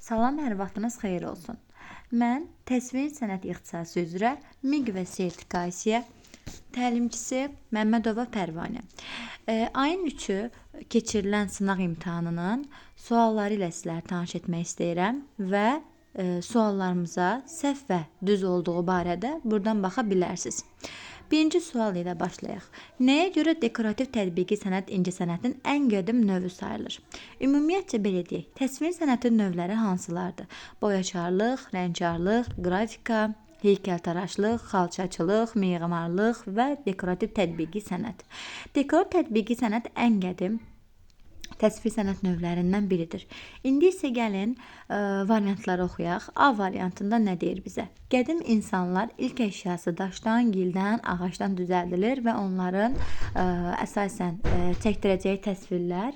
Salam, hər vaxtınız xeyir olsun. Mən təsvir sənət ixtisası üzrə MİQ və sertifikasiya təlimçisi Məmmədova Pərvanə. E, ayın 3-ü keçirilən sınaq imtahanının sualları ilə sizləri tanış etmək istəyirəm və e, suallarımıza səhv və düz olduğu barədə burdan baxa bilərsiniz. Birinci sual ilə başlayaq. Nəyə görə dekorativ tətbiqi sənət incəsənətin ən qədim növü sayılır? Ümumiyyətcə belə deyək, təsvir sənətin növləri hansılardır? Boyaçarlıq, rəngkarlıq, qrafika, heykəltaraşlıq, xalçaçılıq, memarlıq və dekorativ tətbiqi sənət. Dekor tətbiqi sənət ən qədim təsvir sənət növlərindən biridir. İndi isə gəlin e, variantları oxuyaq. A variantında nə deyir bizə? Qədim insanlar ilk əşyası daşdan, gildən, ağacdan düzəldilir və onların e, əsasən e, çəkdirəcəyi təsvirlər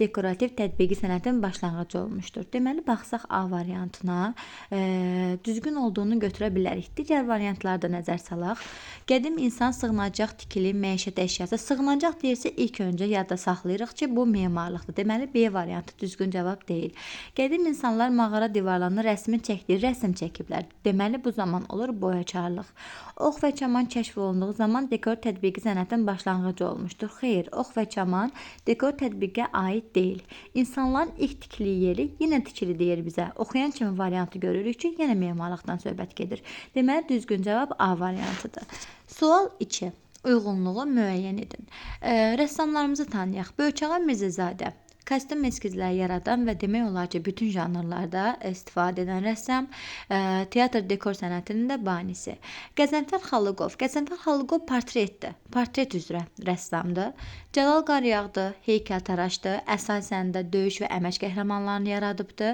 dekorativ tətbiqi sənətin başlanğıcı olmuşdur. Deməli, baxsaq A variantına e, düzgün olduğunu götürə bilərik. Digər variantlarda nəzər salaq. Qədim insan sığınacaq tikili məişət əşyası. Sığınacaq deyirsə ilk öncə yadda saxlayırıq ki, bu memarlıqdır. Deməli, B variantı düzgün cavab deyil. Qədim insanlar mağara divarlarına rəsmi çəkdiyi rəsm çəkiblər. Deməli, bu zaman olur boyaçarlıq. Ox və çaman kəşf olunduğu zaman dekor tətbiqi sənətin başlanğıcı olmuşdur. Xeyr, ox və çaman dekor tətbiqə aid aid deyil. İnsanların ilk tikiliyi yeri yenə tikili deyir bizə. Oxuyan kimi variantı görürük ki, yenə memarlıqdan söhbət gedir. Deməli düzgün cavab A variantıdır. Sual 2. Uyğunluğu müəyyən edin. E, rəssamlarımızı tanıyaq. Böyükçağa Mirzəzadə Kostyum eskizləri yaradan və demək olar ki, bütün janrlarda istifadə edən rəssam, e, teatr dekor sənətinin də banisi. Qəzənfər Xalıqov. Qəzənfər Xalıqov portretdir. Portret üzrə rəssamdır. Cəlal Qaryağdı, heykəltaraşdı. Əsasən də döyüş və əmək qəhrəmanlarını yaradıbdı.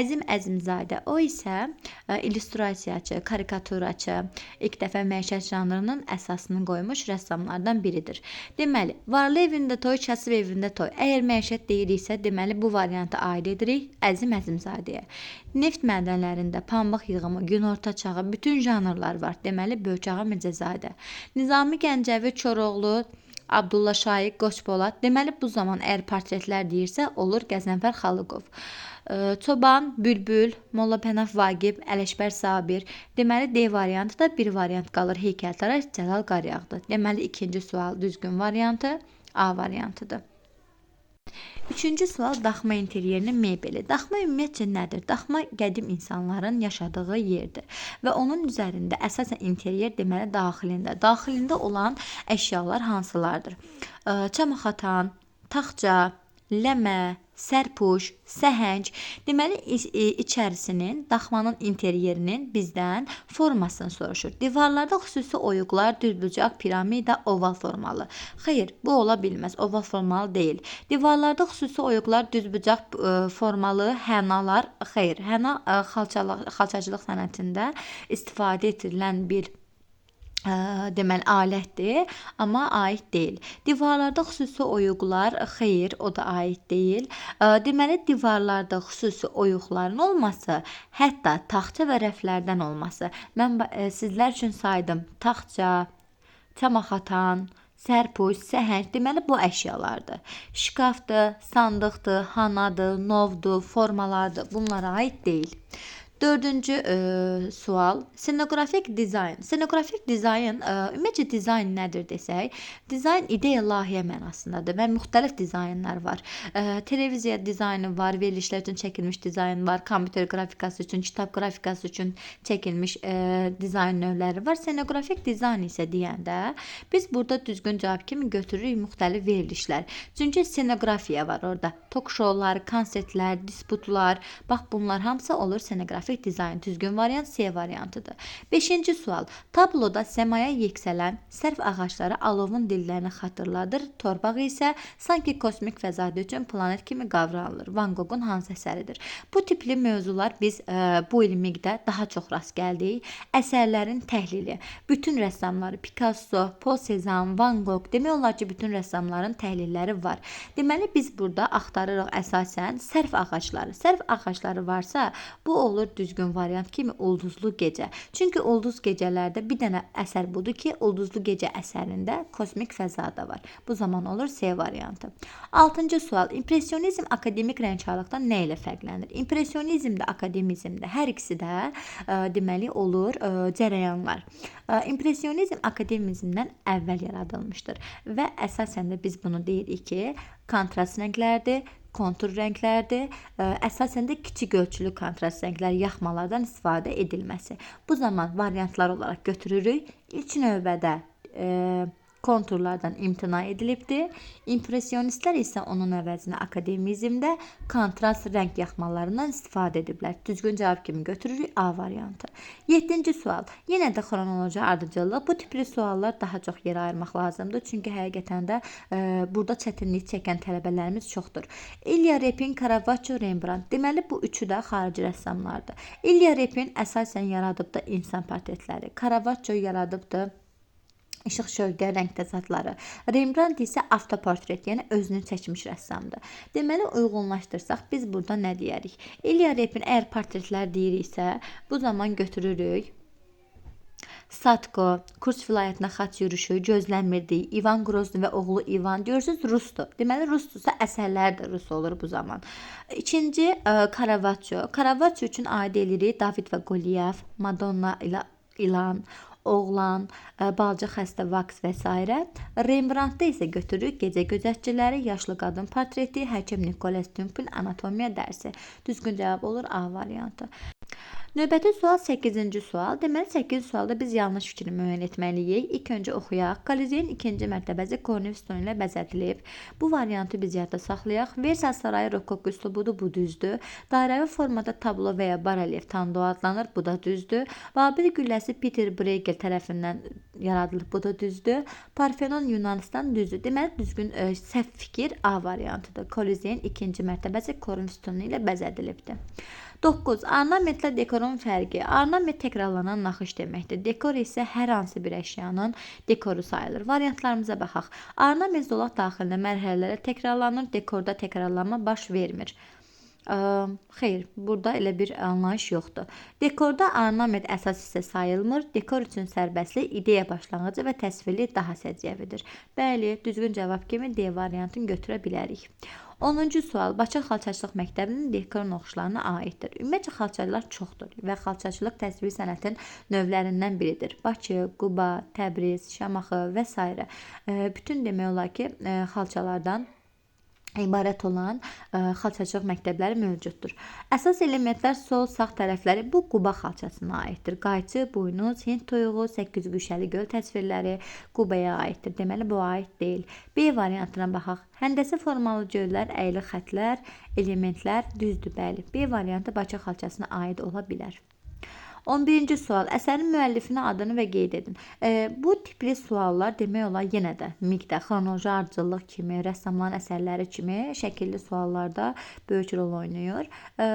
Əzim Əzimzadə. O isə e, illüstrasiyaçı, karikaturaçı, ilk dəfə məişət janrının əsasını qoymuş rəssamlardan biridir. Deməli, Varlı evində toy, kasıb evində toy. Əgər məişət deyil deyiriksə, deməli bu varianta aid edirik Əzim Əzimzadəyə. Neft mədənlərində pambıq yığımı, günorta çağı, bütün janrlar var. Deməli Bölçağa Mirzəzadə. Nizami Gəncəvi Çoroğlu Abdulla Şaiq Qoçpolad. Deməli bu zaman əgər portretlər deyirsə, olur Qəzənfər Xalıqov. Çoban, Bülbül, Molla Pənah Vaqib, Ələkbər Sabir. Deməli D variantı da bir variant qalır. Heykəltaraş Cəlal Qaryağdı. Deməli ikinci sual düzgün variantı A variantıdır. Üçüncü sual daxma interyerinin mebeli. Daxma ümumiyyətcə nədir? Daxma qədim insanların yaşadığı yerdir və onun üzərində əsasən interyer deməli daxilində, daxilində olan əşyalar hansılardır? Çamaxatan, taxça, ləmə, sərpuş, səhəng. Deməli içərisinin, daxmanın interyerinin bizdən formasını soruşur. Divarlarda xüsusi oyuqlar, düzbucaq, piramida, oval formalı. Xeyr, bu ola bilməz. Oval formalı deyil. Divarlarda xüsusi oyuqlar, düzbucaq e, formalı hənalar, xeyr, həna e, xalçalıq, xalçacılıq sənətində istifadə etdirilən bir deməli alətdir, amma aid deyil. Divarlarda xüsusi oyuqlar, xeyr, o da aid deyil. Deməli divarlarda xüsusi oyuqların olması, hətta taxça və rəflərdən olması. Mən sizlər üçün saydım. Taxça, çamaxatan, sərpuş, səhəng, deməli bu əşyalardır. Şkafdır, sandıqdır, hanadır, novdur, formalardır. Bunlara aid deyil. Dördüncü e, sual. Ssenografik dizayn. Ssenografik dizayn, e, ümumiyyətcə dizayn nədir desək, dizayn ideya layihə mənasındadır və müxtəlif dizaynlar var. E, televiziya dizaynı var, verilişlər üçün çəkilmiş dizayn var, kompüter qrafikası üçün, kitab qrafikası üçün çəkilmiş e, dizayn növləri var. Ssenografik dizayn isə deyəndə biz burada düzgün cavab kimi götürürük müxtəlif verilişlər. Çünki scenografiya var orada. Tok şoular, konsertlər, disputlar, bax bunlar hamısı olur ssenografik qrafik dizayn düzgün variant C variantıdır. 5-ci sual. Tabloda səmaya yüksələn sərv ağacları alovun dillərini xatırladır. Torpaq isə sanki kosmik fəzada üçün planet kimi qavranılır. Van Goghun hansı əsəridir? Bu tipli mövzular biz ə, e, bu ilmikdə daha çox rast gəldik. Əsərlərin təhlili. Bütün rəssamları Picasso, Paul Cézanne, Van Gogh demək olar ki, bütün rəssamların təhlilləri var. Deməli biz burada axtarırıq əsasən sərv ağacları. Sərv ağacları varsa, bu olur düzgün variant kimi ulduzlu gecə. Çünki ulduz gecələrdə bir dənə əsər budur ki, ulduzlu gecə əsərində kosmik fəza da var. Bu zaman olur C variantı. 6-cı sual. İmpressionizm akademik rəngkarlıqdan nə ilə fərqlənir? İmpressionizm də akademizm də hər ikisi də ə, deməli olur ə, cərəyanlar. Ə, İmpressionizm akademizmdən əvvəl yaradılmışdır və əsasən də biz bunu deyirik ki, kontrast rənglərdir, kontur rənglərdir. Ə, Əsasən də kiçik ölçülü kontrast rənglər yaxmalardan istifadə edilməsi. Bu zaman variantlar olaraq götürürük. İlk növbədə ə, konturlardan imtina edilibdir. İmpressionistlər isə onun əvəzinə akademizmdə kontrast rəng yaxmalarından istifadə ediblər. Düzgün cavab kimi götürürük A variantı. 7-ci sual. Yenə də xronoloji ardıcıllıq. Bu tipli suallar daha çox yer ayırmaq lazımdır. Çünki həqiqətən də e, burada çətinlik çəkən tələbələrimiz çoxdur. İlya Repin, Caravaggio, Rembrandt. Deməli bu üçü də xarici rəssamlardır. İlya Repin əsasən yaradıbdı insan portretləri. Caravaggio yaradıbdı İşıq şövqə, rəng təzadları. Rembrandt isə avtoportret, yəni özünü çəkmiş rəssamdır. Deməli uyğunlaşdırsaq biz burada nə deyərik? İlya Repin əgər portretlər deyiriksə, bu zaman götürürük Satko, Kurs vilayətinə xaç yürüşü, gözlənmirdi. İvan Grozny və oğlu İvan görürsüz rusdur. Deməli rusdursa əsərlər də rus olur bu zaman. İkinci ə, Caravaggio. Caravaggio üçün aid edirik David və Goliath, Madonna ilə İlan, oğlan, ə, balaca xəstə vaks və s. Rembrandtda isə götürürük gecə gözətçiləri, yaşlı qadın portreti, həkim Nikolas Tümpün anatomiya dərsi. Düzgün cavab olur A variantı. Növbəti sual 8-ci sual. Deməli 8 sualda biz yanlış fikri müəyyən etməliyik. İlk öncə oxuyaq. Kolizeyin ikinci mərtəbəsi Kornif stonu ilə bəzədilib. Bu variantı biz yadda saxlayaq. Versailles sarayı rokok üslubudur, bu düzdür. Dairəvi formada tablo və ya barelyef tando adlanır, bu da düzdür. Babil gülləsi Peter Bruegel tərəfindən yaradılıb, bu da düzdür. Parfenon Yunanistan düzdür. Deməli düzgün ə, səhv fikir A variantıdır. Kolizeyin ikinci mərtəbəsi Kornif stonu ilə bəzədilibdir. 9. Ornamentlə dekorun fərqi. Ornament təkrarlanan naxış deməkdir. Dekor isə hər hansı bir əşyanın dekoru sayılır. Variantlarımıza baxaq. Ornament zolaq daxilində mərhələlərlə təkrarlanır, dekorda təkrarlanma baş vermir. Ə, xeyr, burada elə bir anlayış yoxdur. Dekorda ornament əsas hissə sayılmır. Dekor üçün sərbəstlik, ideya başlanğıcı və təsvirli daha səciyyəvidir. Bəli, düzgün cavab kimi D variantını götürə bilərik. 10-cu sual Bakı Xalçaçılıq Məktəbinin dekor oxşularına aiddir. Ümumiyyətlə xalçaçılar çoxdur və xalçaçılıq təsviri sənətin növlərindən biridir. Bakı, Quba, Təbriz, Şamaxı və s. bütün demək olar ki, xalçalardan ibarət olan ə, xalçaçılıq məktəbləri mövcuddur. Əsas elementlər sol sağ tərəfləri bu Quba xalçasına aiddir. Qayçı, buynuz, Hind toyuğu, 8 güşəli göl təsvirləri Qubaya aiddir. Deməli bu aid deyil. B variantına baxaq. Həndəsi formalı göllər, əyri xətlər, elementlər düzdür, bəli. B variantı Bakı xalçasına aid ola bilər. 11-ci sual. Əsərin müəllifinə adını və qeyd edin. E, bu tipli suallar demək olar yenə də miqdə, xronoloji ardıcıllıq kimi, rəssamların əsərləri kimi şəkilli suallarda böyük rol oynayır. E,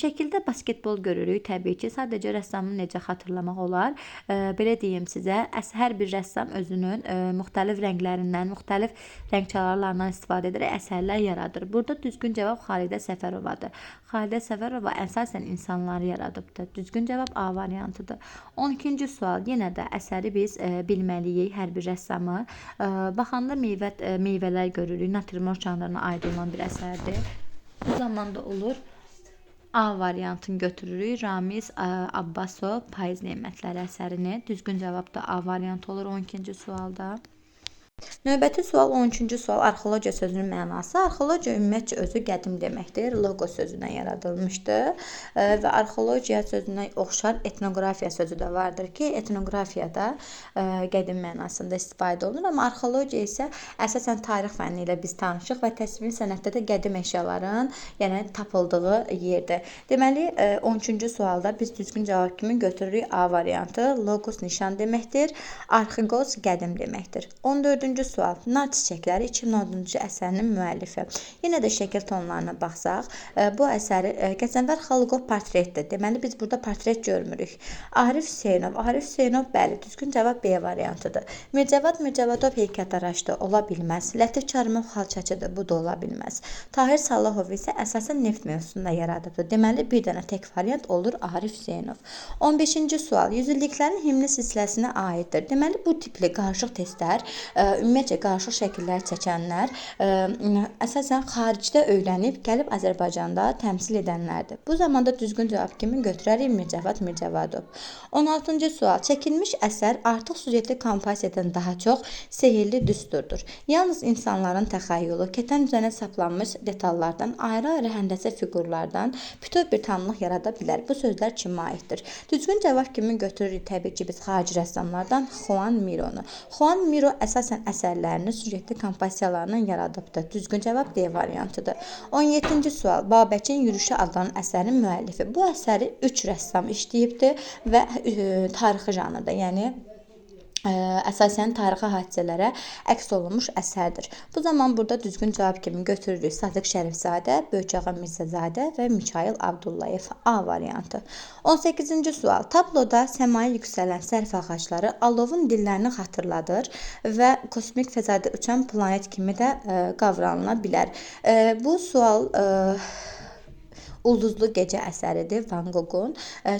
şəkildə basketbol görürük təbii ki. Sadəcə rəssamı necə xatırlamaq olar? E, belə deyim sizə, hər bir rəssam özünün e, müxtəlif rənglərindən, müxtəlif rəng çalarlarından istifadə edərək əsərlər yaradır. Burada düzgün cavab Xalidə Səfərovadır. Xalidə Səfərova əsasən insanları yaradıbdır. Düzgün cavab A variantıdır. 12-ci sual yenə də əsəri biz e, bilməliyik hər bir rəssamı. E, baxanda meyvə e, meyvələr görürük. Natürmort janrına aid olan bir əsərdir. Bu zamanda olur A variantını götürürük. Ramiz ə, Abbasov Payız nemətləri əsərini. Düzgün cavab da A variantı olur 12-ci sualda. Növbəti sual 13-cü sual arxeologiya sözünün mənası. Arxeologiya ümumiyyətcə özü qədim deməkdir. Logo sözündən yaradılmışdır e, və arxeologiya sözünə oxşar etnoqrafiya sözü də vardır ki, etnoqrafiyada e, qədim mənasında istifadə olunur, amma arxeologiya isə əsasən tarix fənni ilə biz tanışıq və təsviri sənətdə də qədim əşyaların, yəni tapıldığı yerdir. Deməli, 13-cü e, sualda biz düzgün cavab kimi götürürük A variantı. Logos nişan deməkdir. Arxigos qədim deməkdir. 14-cü sual. Nar çiçəkləri 2010-cu əsərinin müəllifi. Yenə də şəkil tonlarına baxsaq, e, bu əsəri e, Qəzənfər Xalqov portretdir. Deməli biz burada portret görmürük. Arif Hüseynov, Arif Hüseynov bəli, düzgün cavab B variantıdır. Mircəvad Mircəvadov heykəltaraşdır, ola bilməz. Lətif Kərimov xalçaçıdır, bu da ola bilməz. Tahir Salahov isə əsasən neft mövzusunda yaradıbdır. Deməli bir dənə tək variant olur Arif Hüseynov. 15-ci sual. Yüzilliklərin himni silsiləsinə aiddir. Deməli bu tipli qarışıq testlər, ə, ümumiyyətcə qarışıq şəkillər çəkənlər ə, əsasən xaricdə öyrənib gəlib Azərbaycanda təmsil edənlərdir. Bu zamanda düzgün cavab kimi götürərik Mircəvad Mircəvadov. 16-cı sual. Çəkilmiş əsər artıq sujetli kompozisiyadan daha çox sehirli düsturdur. Yalnız insanların təxəyyülü kətən üzərinə saplanmış detallardan, ayrı-ayrı həndəsə fiqurlardan bütöv bir tanımlıq yarada bilər. Bu sözlər kimə aiddir? Düzgün cavab kimi götürürük təbii ki, biz xarici rəssamlardan Juan Mironu. Juan Miro əsasən əsərlərini sujetli kompozisiyalarla yaradıbdır. Düzgün cavab D variantıdır. 17-ci sual. Babəkin Yürüşü adlanan əsərin müəllifi. Bu əsəri 3 rəssam işləyibdi və e, tarixi janrda, yəni ə, əsasən tarixi hadisələrə əks olunmuş əsərdir. Bu zaman burada düzgün cavab kimi götürürük Sadiq Şərifzadə, Böyükağa Mirzəzadə və Mikail Abdullayev A variantı. 18-ci sual. Tabloda səmaya yüksələn sərf ağacları alovun dillərini xatırladır və kosmik fəzada uçan planet kimi də ə, qavranıla bilər. Ə, bu sual ə, Ulduzlu Gecə əsəridir Van Goghun.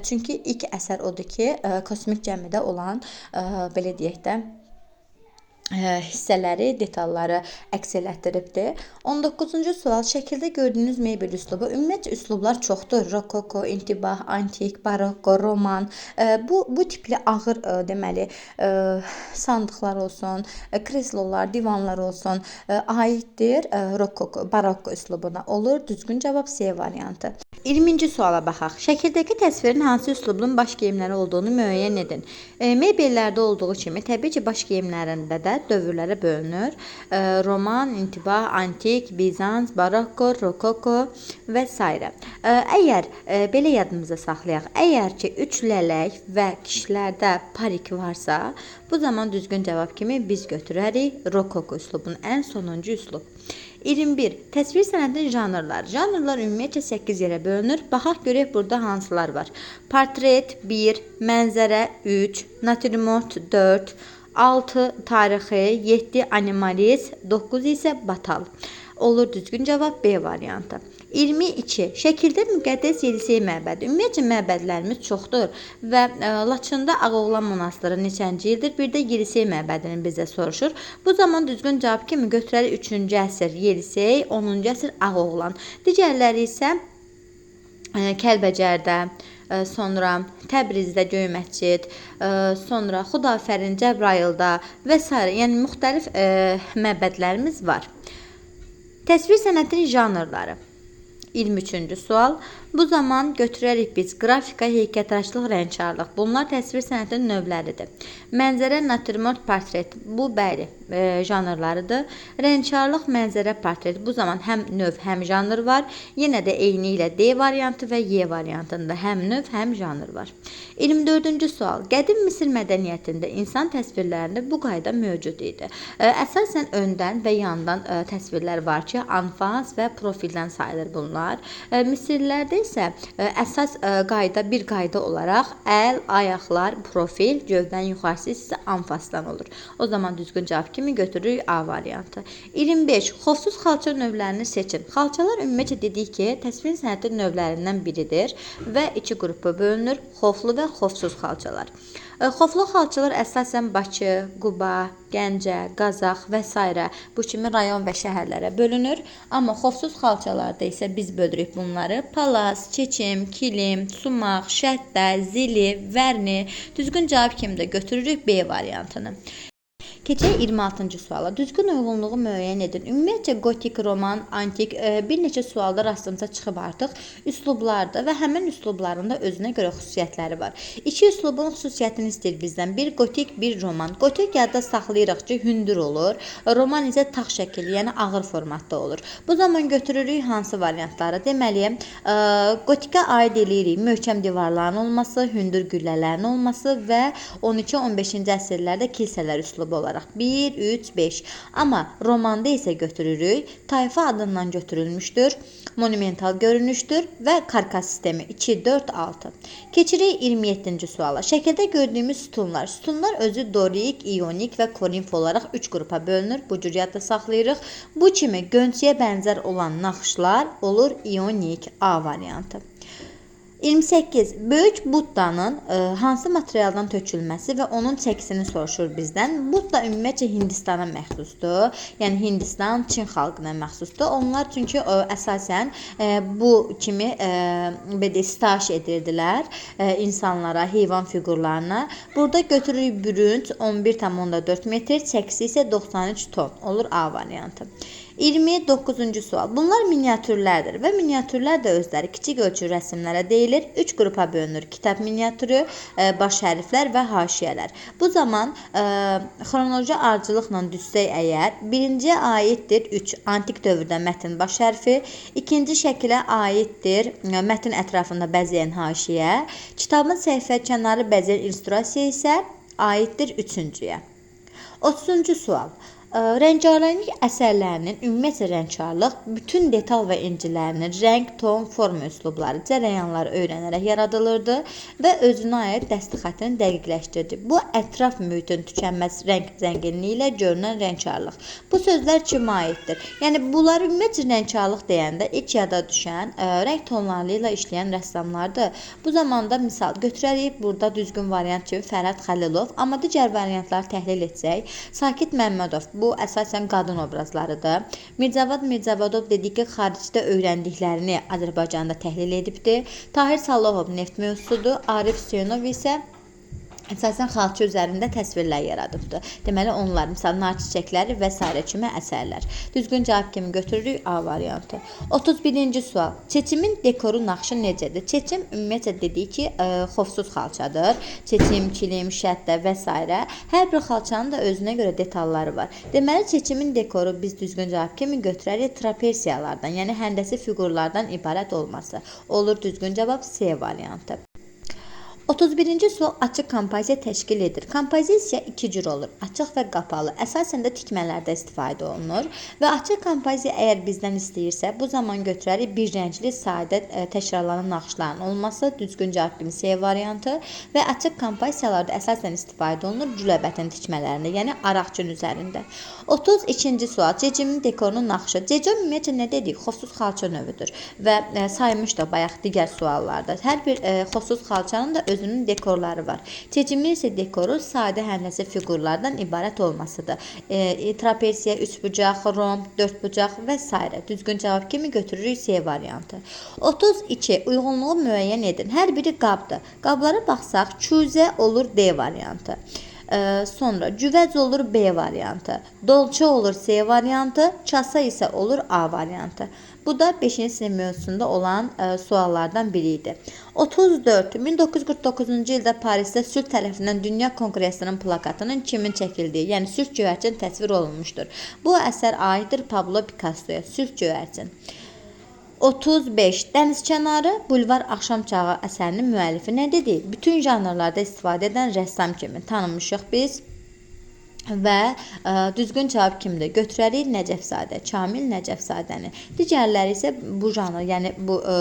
Çünki ilk əsər odur ki, ə, kosmik gəmidə olan ə, belə deyək də hissələri, detalları əks elətdiribdir. 19-cu sual şəkildə gördüyünüz mebel üslubu. Ümumiyyətcə üslublar çoxdur. Rokoko, intibah, antik, barokko, roman. Bu bu tipli ağır deməli sandıqlar olsun, kreslolar, divanlar olsun aiddir rokoko, barokko üslubuna. Olur. Düzgün cavab C variantı. 20-ci suala baxaq. Şəkildəki təsvirin hansı üslubun baş geyimləri olduğunu müəyyən edin. E, mebellərdə olduğu kimi təbii ki, baş geyimlərində də dövrlərə bölünür. Roman, intibah, antik, Bizans, barokko, rokoko və s. Əgər e, belə yadımızda saxlayaq, əgər ki 3 lələk və kişilərdə parik varsa, bu zaman düzgün cavab kimi biz götürərik rokoko üslubunu, ən sonuncu üslub. 21. Təsvir sənətinin janrları. Janrlar ümumiyyətcə 8 yerə bölünür. Baxaq görək burada hansılar var. Portret 1, mənzərə 3, natürmort 4, 6 tarixi, 7 animalist, 9 isə batal. Olur düzgün cavab B variantı. 22. Şəkildə müqəddəs Yelisey məbədi. Ümumiyyətcə məbədlərimiz çoxdur və ə, Laçında Ağoğlan monastırı neçənci ildir? Bir də Yelisey məbədini bizə soruşur. Bu zaman düzgün cavab kimi götürərik 3-cü əsr Yelisey, 10-cu əsr Ağoğlan. Digərləri isə ə, Kəlbəcərdə, sonra Təbrizdə Göy məscid, sonra Xudafərin Cəbrayılda və s. yəni müxtəlif məbədlərimiz var. Təsvir sənətinin janrları. 23-cü sual. Bu zaman götürərik biz qrafika, heykəltaraşlıq, rəngkarlıq. Bunlar təsvir sənətinin növləridir. Mənzərə, natürmort, portret. Bu bəli, e, janrlarıdır. Rəngkarlıq, mənzərə, portret. Bu zaman həm növ, həm janr var. Yenə də eyni ilə D variantı və Y variantında həm növ, həm janr var. 24-cü sual. Qədim Misir mədəniyyətində insan təsvirlərində bu qayda mövcud idi. E, Əsasən öndən və yandan e, təsvirlər var ki, anfas və profildən sayılır bunlar. E, Misirlərdə isə ə, əsas ə, qayda bir qayda olaraq əl, ayaqlar, profil, gövdən yuxarısı isə anfasdan olur. O zaman düzgün cavab kimi götürürük A variantı. 25. Xofsuz xalça növlərini seçin. Xalçalar ümumiyyətcə dedik ki, təsvir sənəti növlərindən biridir və iki qrupa bölünür: xoflu və xofsuz xalçalar. Xoflu xalçalar əsasən Bakı, Quba, Gəncə, Qazax və s. bu kimi rayon və şəhərlərə bölünür. Amma xofsuz xalçalarda isə biz bölürük bunları palas, çeçim, kilim, sumaq, şəttə, zili, vərni. Düzgün cavab kimi də götürürük B variantını. Keçək 26-cı suala. Düzgün uyğunluğu müəyyən edin. Ümumiyyətcə gotik, roman, antik e, bir neçə sualda rastımıza çıxıb artıq üslublarda və həmin üslubların da özünə görə xüsusiyyətləri var. İki üslubun xüsusiyyətini istəyir bizdən. Bir gotik, bir roman. Gotik yadda saxlayırıq ki, hündür olur. Roman isə tağ şəkilli, yəni ağır formatda olur. Bu zaman götürürük hansı variantları? Deməli, ə, gotikə aid eləyirik möhkəm divarların olması, hündür güllələrin olması və 12-15-ci əsrlərdə kilsələr üslubu olaraq olaraq 1, 3, 5. Amma romanda isə götürürük. Tayfa adından götürülmüşdür. Monumental görünüşdür və karkas sistemi 2, 4, 6. Keçirik 27-ci suala. Şəkildə gördüyümüz sütunlar. Sütunlar özü dorik, ionik və korinf olaraq 3 qrupa bölünür. Bu cür yadda saxlayırıq. Bu kimi gönçəyə bənzər olan naxışlar olur ionik A variantı. 28. Böyük Buddanın e, hansı materialdan tökülməsi və onun çəkisini soruşur bizdən. Budda ümumiyyətcə Hindistana məxsusdur. Yəni Hindistan, Çin xalqına məxsusdur. Onlar çünki e, əsasən e, bu kimi e, belə staş edirdilər e, insanlara, heyvan fiqurlarına. Burada götürürük bürünc 11,4 metr, çəkisi isə 93 ton. Olur A variantı. 29-cu sual. Bunlar miniatürlərdir və miniatürlər də özləri kiçik ölçü rəsmlərə deyilir. 3 qrupa bölünür. Kitab miniatürü, e, baş hərflər və haşiyələr. Bu zaman ə, xronoloji ardıcılıqla düşsək əgər, birinciyə aiddir 3 antik dövrdə mətn baş hərfi, ikinci şəkilə aiddir ə, mətn ətrafında bəzəyən haşiyə, kitabın səhifə kənarı bəzəyən illüstrasiya isə aiddir 3-cüyə. 30-cu sual. Ə, Rəngarənglik əsərlərinin ümumiyyətcə rəngkarlıq bütün detal və incilərinin rəng, ton, forma üslubları, cərəyanları öyrənərək yaradılırdı və özünə aid dəstəxətini dəqiqləşdirdi. Bu ətraf mühitin tükənməz rəng zənginliyi ilə görünən rəngkarlıq. Bu sözlər kimə aiddir? Yəni bunlar ümumiyyətcə rəngkarlıq deyəndə ilk yada düşən ə, rəng tonları ilə işləyən rəssamlardır. Bu zamanda misal götürərik burada düzgün variant kimi Fərhad Xəlilov, amma digər variantları təhlil etsək, Sakit Məmmədov bu əsasən qadın obrazlarıdır. Mirzəvad Mirzəvadov dedi ki, xaricdə öyrəndiklərini Azərbaycanda təhlil edibdi. Tahir Salahov neft mövzusudur. Arif Hüseynov isə əsasən xalça üzərində təsvirlər yaradıbdı. Deməli onlar məsəl nar çiçəkləri və s. kimi əsərlər. Düzgün cavab kimi götürürük A variantı. 31-ci sual. Çeçimin dekoru naxşı necədir? Çeçim ümumiyyətlə dedik ki, ə, xofsuz xalçadır. Çeçim, kilim, şəddə və s. Hər bir xalçanın da özünə görə detalları var. Deməli çeçimin dekoru biz düzgün cavab kimi götürərik trapeziyalardan, yəni həndəsi fiqurlardan ibarət olması. Olur düzgün cavab C variantı. 31-ci sual açıq kompoziya təşkil edir. Kompozisiya iki cür olur: açıq və qapalı. Əsasən də tikmələrdə istifadə olunur və açıq kompoziya əgər bizdən istəyirsə, bu zaman götürərik bir rəngli, sadə, ə, təkrarlanan naxışların olması, düzgün cavab C variantı və açıq kompoziyalarda əsasən istifadə olunur güləbətin tikmələrində, yəni araqçın üzərində. 32-ci sual. Cecimin dekorunun naxışı. Cecə ümumiyyətcə nə dedik? Xofsuz xalça növüdür və ə, saymışdıq bayaq digər suallarda. Hər bir ə, xofsuz xalçanın da özünün dekorları var. Cecimin isə dekoru sadə həndəsə fiqurlardan ibarət olmasıdır. E, trapeziya, üçbucaq, romb, dördbucaq və s. Düzgün cavab kimi götürürük C variantı. 32. Uyğunluğu müəyyən edin. Hər biri qabdır. Qablara baxsaq, kuzə olur D variantı. Ə, sonra cüvəc olur B variantı. Dolça olur C variantı, kasa isə olur A variantı. Bu da 5-ci sinif mövzusunda olan ə, suallardan biri idi. 34. 1949-cu ildə Parisdə sülh tərəfindən Dünya Konqresinin plakatının kimin çəkildiyi, yəni sülh göyərçin təsvir olunmuşdur. Bu əsər aiddir Pablo Picassoya. Sülh göyərçin. 35. Dənizkənarı bulvar axşam çağı əsərinin müəllifi nə dedi? Bütün janrlarda istifadə edən rəssam kimi tanınmışıq biz və ə, düzgün cavab kimdir? Götürərik Nəcəfzadə, Kamil Nəcəfzadəni. Digərləri isə bu janr, yəni bu ə,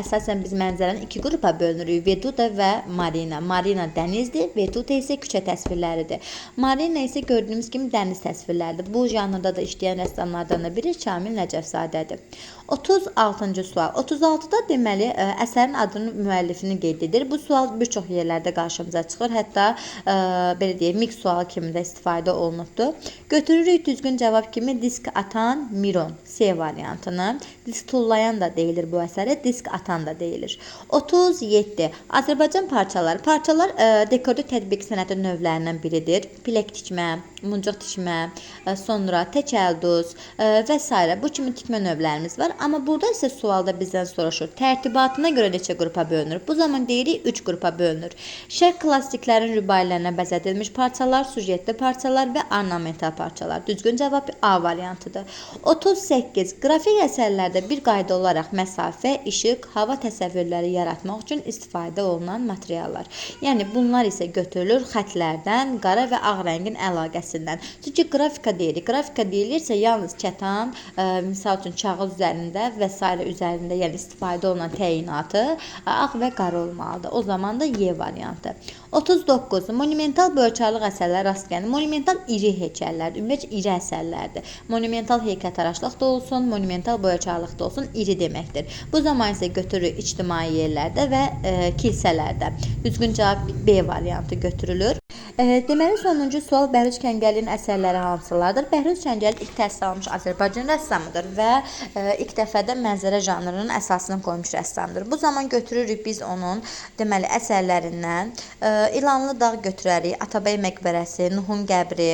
əsasən biz mənzərəni iki qrupa bölünürük. Veduta və Marina. Marina dənizdir, Veduta isə küçə təsvirləridir. Marina isə gördüyümüz kimi dəniz təsvirləridir. Bu janrda da işləyən rəssamlardan da biri Kamil Nəcəfzadədir. 36-cı sual. 36-da deməli ə, əsərin adını müəllifini qeyd edir. Bu sual bir çox yerlərdə qarşımıza çıxır. Hətta ə, belə deyək, mix sual kimi də istifadə olunubdur. Götürürük düzgün cavab kimi disk atan Miron C variantını. Disk tullayan da deyilir bu əsərə, disk atan da deyilir. 37. Azərbaycan parçaları. Parçalar ə, dekorda tətbiq sənəti növlərindən biridir. Pilək tikmə, muncuq tikmə, ə, sonra təkəlduz ə, və s. bu kimi tikmə növlərimiz var. Amma burada isə sualda bizdən soruşur. Tərtibatına görə neçə qrupa bölünür? Bu zaman deyirik 3 qrupa bölünür. Şərq klassiklərin rübailərinə bəzədilmiş parçalar, sujetli parçalar və ornamental parçalar. Düzgün cavab A variantıdır. 38. Qrafik əsərlərdə bir qayda olaraq məsafə, işıq, hava təsəvvürləri yaratmaq üçün istifadə olunan materiallar. Yəni bunlar isə götürülür xətlərdən, qara və ağ rəngin əlaqəsindən. Çünki qrafika deyirik. Qrafika deyilirsə yalnız kətan, ə, misal üçün kağız üzərində və s. üzərində, yəni istifadə olunan təyinatı ağ və qara olmalıdır. O zaman da Y variantı. 39. Monumental bölçarlıq əsərlər rast gəlinir. Monumental iri heykəllərdir, ümumiyyətcə iri əsərlərdir. Monumental heykəltaraşlıq da olsun, monumental boyaçarlıq da olsun, iri deməkdir. Bu zaman isə götürürük ictimai yerlərdə və e, kilsələrdə. Düzgün cavab B variantı götürülür. Deməli sonuncu sual Bəhruz Kəngəlinin əsərləri hansılardır? Bəhruz Kəngəli ilk təhsil almış Azərbaycan rəssamıdır və e, ilk dəfə də mənzərə janrının əsasını qoymuş rəssamdır. Bu zaman götürürük biz onun deməli əsərlərindən e, İlanlı dağ götürərik, Atabəy məqbərəsi, Nuhun qəbri.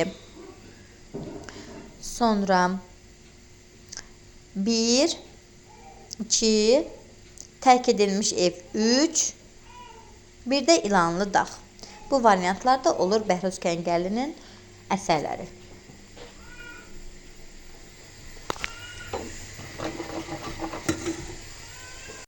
Sonra 1 2 tərk edilmiş ev 3 bir də İlanlı dağ. Bu variantlarda olur Bəhruz Kəngəlinin əsərləri.